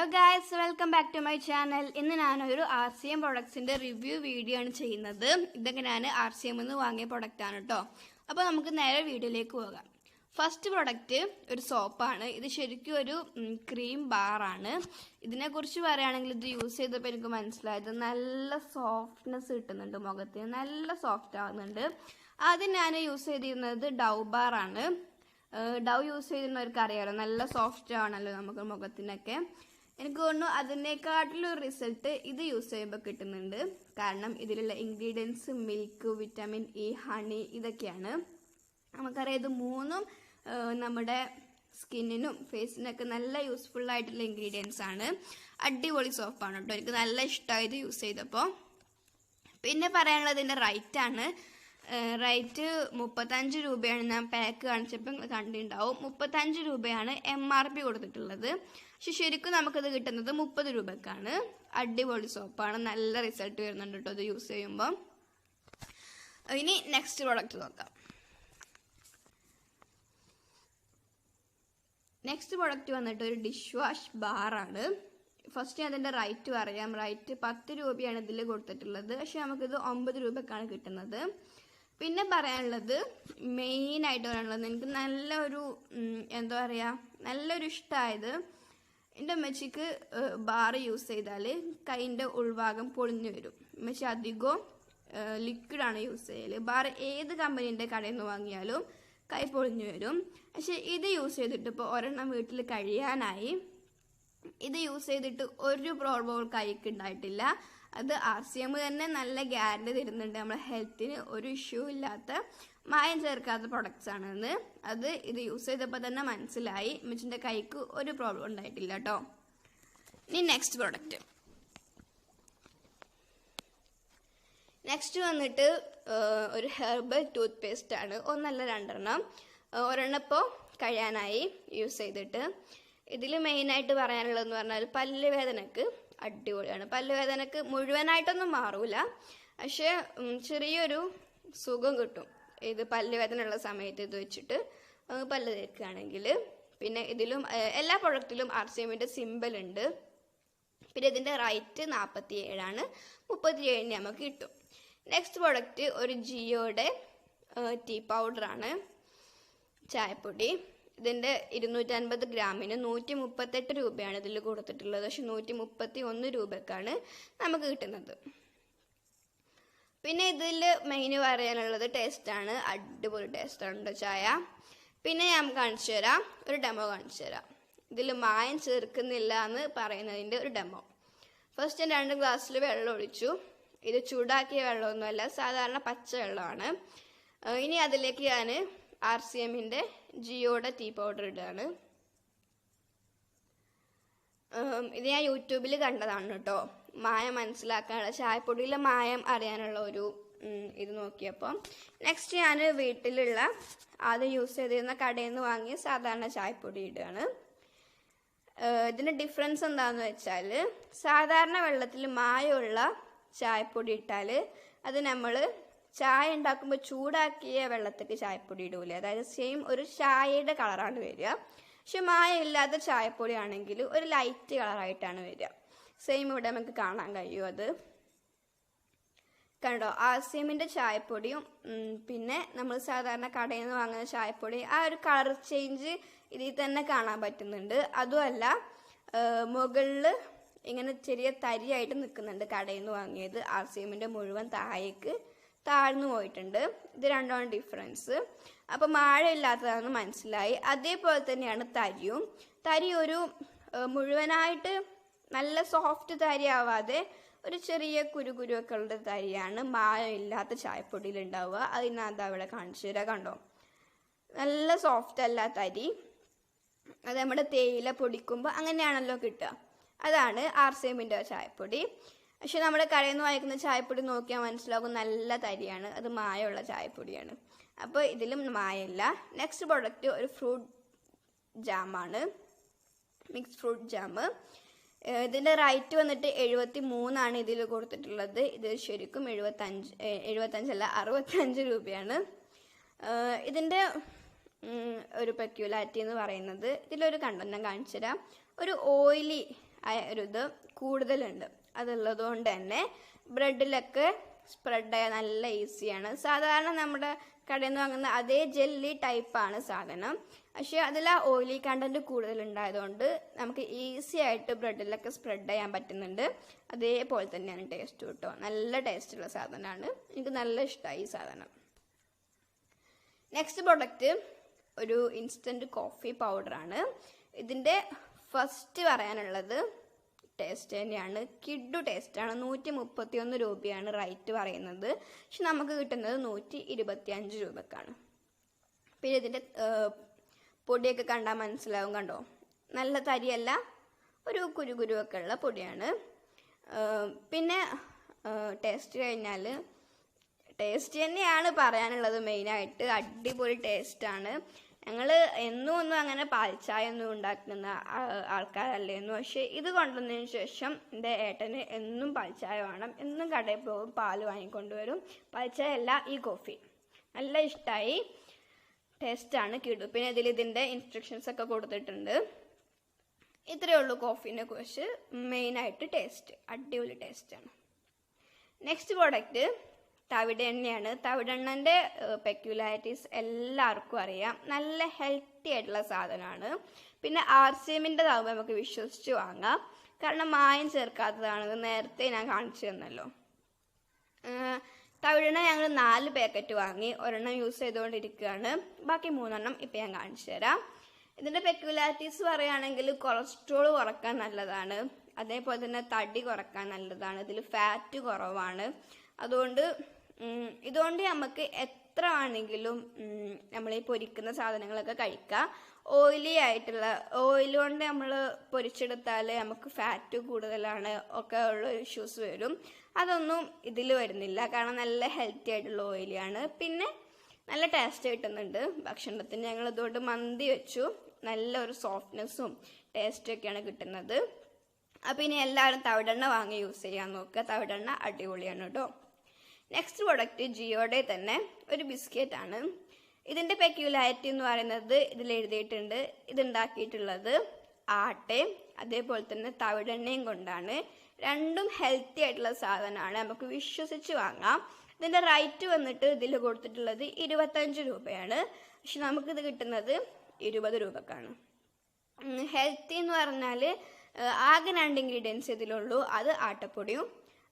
Hello guys welcome back to my channel ഇന്ന് ഞാനൊരു R C M പ്രൊഡക്ട്സിന്റെ review video ആണ് ചെയ്യുന്നത്. ഇതൊക്കെ ഞാൻ ആർ സി എം നിന്ന് വാങ്ങിയ പ്രൊഡക്റ്റ് ആണ് കേട്ടോ അപ്പോൾ നമുക്ക് നേരെ വീഡിയോയിലേക്ക് പോകാം. ഫസ്റ്റ് പ്രൊഡക്റ്റ് ഒരു സോപ്പാണ് ഇത് ശരിക്കും ഒരു ക്രീം ബാറാണ് ഇതിനെക്കുറിച്ച് പറയുകയാണെങ്കിൽ ഇത് യൂസ് ചെയ്തപ്പോൾ എനിക്ക് മനസ്സിലായത് നല്ല സോഫ്റ്റ്നെസ് കിട്ടുന്നുണ്ട് മുഖത്തിന്. നല്ല സോഫ്റ്റ് ആവുന്നുണ്ട്. ആദ്യം ഞാൻ യൂസ് ചെയ്തിരുന്നത് ഡൗ ബാറാണ് ഡവ് യൂസ് ചെയ്യുന്നവർക്ക് അറിയാമല്ലോ നല്ല സോഫ്റ്റ് ആണല്ലോ നമുക്ക് മുഖത്തിനൊക്കെ. എനിക്ക് തോന്നുന്നു അതിനേക്കാട്ടിലും റിസൾട്ട് ഇത് യൂസ് ചെയ്യുമ്പോൾ കിട്ടുന്നുണ്ട്. കാരണം ഇതിലുള്ള ingredients milk vitamin E honey ഇതൊക്കെയാണ്. നമുക്കറിയാം ഇത് മൂന്നും നമ്മുടെ സ്കിന്നിനും ഫേസിനൊക്കെ നല്ല യൂസ്ഫുൾ ആയിട്ടുള്ള ഇൻഗ്രീഡിയൻസ് ആണ്. അടിപൊളി സോപ്പാണ് കേട്ടോ. എനിക്ക് നല്ല ഇഷ്ടമായത് യൂസ് ചെയ്തപ്പോൾ പിന്നെ പറയാനുള്ളത് ഇതിന്റെ റൈറ്റ് ആണ്. റേറ്റ് മുപ്പത്തഞ്ച് രൂപയാണ് ഞാൻ പാക്ക് കാണിച്ചപ്പോൾ നിങ്ങൾ കണ്ടിട്ടുണ്ടാവും മുപ്പത്തഞ്ച് രൂപയാണ് എം ആർ പി കൊടുത്തിട്ടുള്ളത്. പക്ഷെ ശരിക്കും നമുക്കത് കിട്ടുന്നത് മുപ്പത് രൂപക്കാണ്. അടിപൊളി സോപ്പാണ് നല്ല റിസൾട്ട് വരുന്നുണ്ട് കേട്ടോ ഇത് യൂസ് ചെയ്യുമ്പോൾ ഇനി നെക്സ്റ്റ് പ്രോഡക്റ്റ് നോക്കാം. നെക്സ്റ്റ് പ്രോഡക്റ്റ് വന്നിട്ട് ഒരു ഡിഷ് വാഷ് ബാറാണ് ഫസ്റ്റ് ഞാൻ അതിന്റെ റൈറ്റ് പറയാം. റൈറ്റ് പത്ത് രൂപയാണ് ഇതിൽ കൊടുത്തിട്ടുള്ളത്. പക്ഷെ നമുക്കിത് ഒമ്പത് രൂപക്കാണ് കിട്ടുന്നത്. പിന്നെ പറയാനുള്ളത് മെയിനായിട്ട് പറയാനുള്ളത് എനിക്ക് നല്ലൊരു എന്താ പറയുക നല്ലൊരു ഇഷ്ടമായത് എന്റെ അമ്മച്ചിക്ക് ബാർ യൂസ് ചെയ്താൽ കൈന്റെ ഉൾഭാഗം പൊളിഞ്ഞു വരും. അമ്മച്ചി അധികവും ലിക്വിഡാണ് യൂസ് ചെയ്യൽ ബാർ ഏത് കമ്പനീന്റെ കടയിൽ നിന്ന് വാങ്ങിയാലും കൈ പൊളിഞ്ഞു വരും. പക്ഷെ ഇത് യൂസ് ചെയ്തിട്ട് ഇപ്പോൾ ഒരെണ്ണം വീട്ടിൽ കഴിയാനായി. ഇത് യൂസ് ചെയ്തിട്ട് ഒരു പ്രോബ്ലവും കൈക്ക് ഉണ്ടായിട്ടില്ല അത് ആർ സി എം തന്നെ നല്ല ഗ്യാരണ്ടി തരുന്നുണ്ട്. നമ്മളെ ഹെൽത്തിന് ഒരു ഇഷ്യൂ ഇല്ലാത്ത മായം ചേർക്കാത്ത പ്രൊഡക്ട്സ് ആണെന്ന് അത് ഇത് യൂസ് ചെയ്തപ്പോൾ തന്നെ മനസ്സിലായി. മിച്ചിന്റെ കൈക്ക് ഒരു പ്രോബ്ലം ഉണ്ടായിട്ടില്ല കേട്ടോ ഇനി നെക്സ്റ്റ് പ്രോഡക്റ്റ് നെക്സ്റ്റ് വന്നിട്ട് ഒരു ഹെർബൽ ടൂത്ത് പേസ്റ്റ് ആണ്. ഒന്നല്ല രണ്ടെണ്ണം. ഒരെണ്ണം ഇപ്പോൾ കഴിയാനായി യൂസ് ചെയ്തിട്ട്. ഇതിൽ മെയിനായിട്ട് പറയാനുള്ളതെന്ന് പറഞ്ഞാൽ പല്ല് വേദനക്ക് അടിപൊളിയാണ്. പല്ലുവേദനക്ക് മുഴുവനായിട്ടൊന്നും മാറൂല. പക്ഷേ ചെറിയൊരു സുഖം കിട്ടും. ഇത് പല്ലുവേദന ഉള്ള സമയത്ത് ഇത് വെച്ചിട്ട് പല്ല് തേക്കുകയാണെങ്കിൽ പിന്നെ ഇതിലും എല്ലാ പ്രൊഡക്റ്റിലും ആർ സി എമ്മിന്റെ സിമ്പിൾ ഉണ്ട്. പിന്നെ ഇതിന്റെ റൈറ്റ് നാൽപ്പത്തി ഏഴാണ് മുപ്പത്തി ഏഴിന് നമുക്ക് കിട്ടും. നെക്സ്റ്റ് പ്രൊഡക്റ്റ് ഒരു ജിയോയുടെ ടീ പൗഡറാണ്. ചായപ്പൊടി. ഇതിന്റെ ഇരുന്നൂറ്റൻപത് ഗ്രാമിന് നൂറ്റി മുപ്പത്തെട്ട് രൂപയാണ് ഇതിൽ കൊടുത്തിട്ടുള്ളത്. പക്ഷെ നൂറ്റി മുപ്പത്തി ഒന്ന് രൂപക്കാണ് നമുക്ക് കിട്ടുന്നത്. പിന്നെ ഇതിൽ മെയിൻ പറയാനുള്ളത് ടേസ്റ്റാണ്. അടിപൊളി ടേസ്റ്റാണ് ചായ. പിന്നെ ഞാൻ കാണിച്ചു തരാം. ഒരു ഡെമോ കാണിച്ചു തരാം. ഇതിൽ മായം ചേർക്കുന്നില്ല എന്ന് പറയുന്നതിന്റെ ഒരു ഡെമോ. ഫസ്റ്റ് ഞാൻ രണ്ട് ഗ്ലാസ്സിൽ വെള്ളം ഒഴിച്ചു. ഇത് ചൂടാക്കിയ വെള്ളമൊന്നുമല്ല സാധാരണ പച്ച വെള്ളമാണ്. ഇനി അതിലേക്ക് ഞാൻ ആർ സി എമ്മിന്റെ ജിയോയുടെ ടീ പൗഡർ ഇടുകയാണ്. ഇത് ഞാൻ യൂട്യൂബിൽ കണ്ടതാണ് കേട്ടോ. മായം മനസ്സിലാക്കാനുള്ള ചായപ്പൊടിയിലെ മായം അറിയാനുള്ള ഒരു ഇത് നോക്കിയപ്പോൾ നെക്സ്റ്റ് ഞാൻ വീട്ടിലുള്ള ആദ്യം യൂസ് ചെയ്തിരുന്ന കടയിൽ നിന്ന് വാങ്ങിയ സാധാരണ ചായപ്പൊടി ഇടുകയാണ്. ഇതിന്റെ ഡിഫറൻസ് എന്താണെന്ന് വെച്ചാൽ സാധാരണ വെള്ളത്തിൽ മായമുള്ള ചായപ്പൊടി ഇട്ടാൽ അത് നമ്മൾ ചായ ഉണ്ടാക്കുമ്പോൾ ചൂടാക്കിയ വെള്ളത്തേക്ക് ചായപ്പൊടി ഇടൂലേ? അതായത് സെയിം ഒരു ചായയുടെ കളറാണ് വരിക. പക്ഷെ മായ ഇല്ലാത്ത ചായപ്പൊടി ആണെങ്കിൽ ഒരു ലൈറ്റ് കളറായിട്ടാണ് വരിക. സെയിം ഇവിടെ നമുക്ക് കാണാൻ കഴിയും അത്. കണ്ടോ? ആസിയമിന്റെ ചായപ്പൊടിയും പിന്നെ നമ്മൾ സാധാരണ കടയിൽ നിന്ന് വാങ്ങുന്ന ചായപ്പൊടി ആ ഒരു കളർ ചേഞ്ച് ഇതിൽ തന്നെ കാണാൻ പറ്റുന്നുണ്ട്. അതുമല്ല മുകളിൽ ഇങ്ങനെ ചെറിയ തരിയായിട്ട് നിൽക്കുന്നുണ്ട് കടയിൽ നിന്ന് വാങ്ങിയത് ആസിയമിന്റെ മുഴുവൻ താഴേക്ക്. താഴ്ന്നു പോയിട്ടുണ്ട്. ഇത് രണ്ടാണ് ഡിഫറൻസ് അപ്പൊ മഴ ഇല്ലാത്തതാണെന്ന് മനസ്സിലായി. അതേപോലെ തന്നെയാണ് തരിയും. തരി ഒരു മുഴുവനായിട്ട് നല്ല സോഫ്റ്റ് തരി ആവാതെ ഒരു ചെറിയ കുരുകുരുവൊക്കെ ഉള്ള തരിയാണ് മായ ഇല്ലാത്ത ചായപ്പൊടിയിൽ ഉണ്ടാവുക. അതിനകത്ത് അവിടെ കാണിച്ചു തരാം കണ്ടോ? നല്ല സോഫ്റ്റ് അല്ല തരി. അത് നമ്മുടെ തേയില പൊടിക്കുമ്പോൾ അങ്ങനെയാണല്ലോ കിട്ടുക. അതാണ് ആർ സി എമ്മിന്റെ ചായപ്പൊടി. പക്ഷെ നമ്മുടെ കടയിൽ നിന്ന് വാങ്ങിക്കുന്ന ചായപ്പൊടി നോക്കിയാൽ മനസ്സിലാകും നല്ല തരിയാണ്. അത് മായമുള്ള ചായപ്പൊടിയാണ്. അപ്പോൾ ഇതിലും മായമില്ല നെക്സ്റ്റ് പ്രോഡക്റ്റ് ഒരു ഫ്രൂട്ട് ജാമാണ് മിക്സ് ഫ്രൂട്ട് ജാം ഇതിന്റെ റൈറ്റ് വന്നിട്ട് എഴുപത്തി മൂന്നാണ് ഇതിൽ കൊടുത്തിട്ടുള്ളത്. ഇത് ശരിക്കും എഴുപത്തഞ്ച് എഴുപത്തഞ്ചല്ല അറുപത്തഞ്ച് രൂപയാണ്. ഇതിന്റെ ഒരു പെക്യുലാരിറ്റി എന്ന് പറയുന്നത് ഇതിലൊരു ഞാൻ കാണിച്ചു തരാം ഒരു ഓയിലി ഒരു ഇത് കൂടുതലുണ്ട്. അതുള്ളത് കൊണ്ട് തന്നെ ബ്രെഡിലൊക്കെ സ്പ്രെഡ് ചെയ്യാൻ നല്ല ഈസിയാണ്. സാധാരണ നമ്മുടെ കടയിൽ നിന്ന് വാങ്ങുന്ന അതേ ജെല്ലി ടൈപ്പാണ് സാധനം. പക്ഷെ അതിൽ ആ ഓയിലി കണ്ടന്റ് കൂടുതലുണ്ടായതുകൊണ്ട് നമുക്ക് ഈസി ആയിട്ട് ബ്രെഡിലൊക്കെ സ്പ്രെഡ് ചെയ്യാൻ പറ്റുന്നുണ്ട്. അതേപോലെ തന്നെയാണ് ടേസ്റ്റ് കേട്ടോ. നല്ല ടേസ്റ്റുള്ള സാധനമാണ്. എനിക്ക് നല്ല ഇഷ്ടമായി ഈ സാധനം. നെക്സ്റ്റ് പ്രൊഡക്റ്റ് ഒരു ഇൻസ്റ്റന്റ് കോഫി പൗഡറാണ്. ഇതിന്റെ ഫസ്റ്റ് പറയാനുള്ളത് ടേസ്റ്റ് തന്നെയാണ്. കിഡു ടേസ്റ്റാണ് നൂറ്റി മുപ്പത്തി ഒന്ന് രൂപയാണ് റൈറ്റ് പറയുന്നത്. പക്ഷെ നമുക്ക് കിട്ടുന്നത് നൂറ്റി ഇരുപത്തി അഞ്ച് രൂപക്കാണ്. പിന്നെ ഇതിന്റെ പൊടിയൊക്കെ കണ്ടാൽ മനസ്സിലാവും കണ്ടോ? നല്ല തരിയല്ല ഒരു കുരുകുരുവൊക്കെ ഉള്ള പൊടിയാണ് പിന്നെ ടേസ്റ്റ് കഴിഞ്ഞാൽ ടേസ്റ്റ് തന്നെയാണ് പറയാനുള്ളത് മെയിനായിട്ട് അടിപൊളി ടേസ്റ്റാണ് ഞങ്ങൾ എന്നും ഒന്നും അങ്ങനെ പാൽച്ചായ ഒന്നും ഉണ്ടാക്കുന്ന ആൾക്കാരല്ലായിരുന്നു പക്ഷേ ഇത് കൊണ്ടുവന്നതിന് ശേഷം എന്റെ ഏട്ടന് എന്നും പാൽച്ചായ വേണം. എന്നും കടയിൽ പോകും പാൽ വാങ്ങിക്കൊണ്ടുവരും പാൽച്ചായ അല്ല ഈ കോഫി. നല്ല ഇഷ്ടമായി ടേസ്റ്റാണ് കിടു. പിന്നെ ഇതിൽ ഇതിന്റെ ഇൻസ്ട്രക്ഷൻസ് ഒക്കെ കൊടുത്തിട്ടുണ്ട്. ഇത്രയേ ഉള്ളൂ കോഫീനെ കുറിച്ച് മെയിനായിട്ട് ടേസ്റ്റ് അടിപൊളി ടേസ്റ്റാണ് നെക്സ്റ്റ് പ്രോഡക്റ്റ് തവിട് എണ്ണയാണ്. തവിടെണ്ണന്റെ പെക്യുലാരിറ്റീസ് എല്ലാവർക്കും അറിയാം. നല്ല ഹെൽത്തി ആയിട്ടുള്ള സാധനമാണ്. പിന്നെ ആർ സി എമ്മിന്റെതാകുമ്പോൾ നമുക്ക് വിശ്വസിച്ച് വാങ്ങാം. കാരണം മായം ചേർക്കാത്തതാണ്. നേരത്തെ ഞാൻ കാണിച്ചു തന്നല്ലോ. തവിടെണ്ണ ഞങ്ങൾ നാല് പാക്കറ്റ് വാങ്ങി. ഒരെണ്ണം യൂസ് ചെയ്തുകൊണ്ടിരിക്കുകയാണ്. ബാക്കി മൂന്നെണ്ണം ഇപ്പം ഞാൻ കാണിച്ചു തരാം. ഇതിന്റെ പെക്യുലാരിറ്റീസ് പറയുകയാണെങ്കിൽ കൊളസ്ട്രോൾ കുറയ്ക്കാൻ നല്ലതാണ്. അതേപോലെ തന്നെ തടി കുറയ്ക്കാൻ നല്ലതാണ്. ഇതിൽ ഫാറ്റ് കുറവാണ്. അതുകൊണ്ട് ഇതുകൊണ്ട് നമുക്ക് എത്ര ആണെങ്കിലും നമ്മൾ ഈ പൊരിക്കുന്ന സാധനങ്ങളൊക്കെ കഴിക്കുക ഓയിലി ആയിട്ടുള്ള ഓയിൽ കൊണ്ട് നമ്മൾ പൊരിച്ചെടുത്താൽ നമുക്ക് ഫാറ്റ് കൂടുതലാണ് ഒക്കെ ഉള്ള ഇഷ്യൂസ് വരും. അതൊന്നും ഇതിൽ വരുന്നില്ല. കാരണം നല്ല ഹെൽത്തി ആയിട്ടുള്ള ഓയിലാണ് പിന്നെ നല്ല ടേസ്റ്റ് കിട്ടുന്നുണ്ട്. ഭക്ഷണത്തിന് ഞങ്ങൾ ഇതുകൊണ്ട് മന്തി വെച്ചു. നല്ല ഒരു സോഫ്റ്റ്നെസ്സും ടേസ്റ്റും ഒക്കെയാണ് കിട്ടുന്നത്. അപ്പം ഇനി എല്ലാവരും തവിടെണ്ണ വാങ്ങി യൂസ് ചെയ്യാൻ നോക്കുക. തവിടെണ്ണ അടിപൊളിയാണ് കേട്ടോ. നെക്സ്റ്റ് പ്രൊഡക്റ്റ് ജിയോയുടെ തന്നെ ഒരു ബിസ്ക്കറ്റ് ആണ്. ഇതിന്റെ പെക്യുലാരിറ്റി എന്ന് പറയുന്നത് ഇതിൽ എഴുതിയിട്ടുണ്ട്. ഇതുണ്ടാക്കിയിട്ടുള്ളത് ആട്ടയും അതേപോലെ തന്നെ തവിടെണ്ണയും കൊണ്ടാണ്. രണ്ടും ഹെൽത്തി ആയിട്ടുള്ള സാധനമാണ്. നമുക്ക് വിശ്വസിച്ച് വാങ്ങാം. ഇതിന്റെ റേറ്റ് വന്നിട്ട് ഇതിൽ കൊടുത്തിട്ടുള്ളത് ഇരുപത്തഞ്ച് രൂപയാണ്. പക്ഷെ നമുക്കിത് കിട്ടുന്നത് ഇരുപത് രൂപക്കാണ്. ഹെൽത്തി എന്ന് പറഞ്ഞാൽ ആകെ രണ്ട് ഇൻഗ്രീഡിയൻസ് ഇതിലുള്ളൂ. അത് ആട്ടപ്പൊടിയും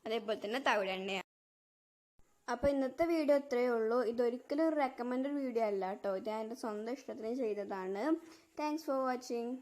അതേപോലെ തന്നെ തവിടെണ്ണയാണ് അപ്പോൾ ഇന്നത്തെ വീഡിയോ ഇത്രയേ ഉള്ളൂ. ഇതൊരിക്കലും ഒരു റെക്കമെൻഡഡ് വീഡിയോ അല്ല കേട്ടോ. ഞാൻ എന്റെ സ്വന്തം ഇഷ്ടത്തിന് ചെയ്തതാണ്. Thanks for watching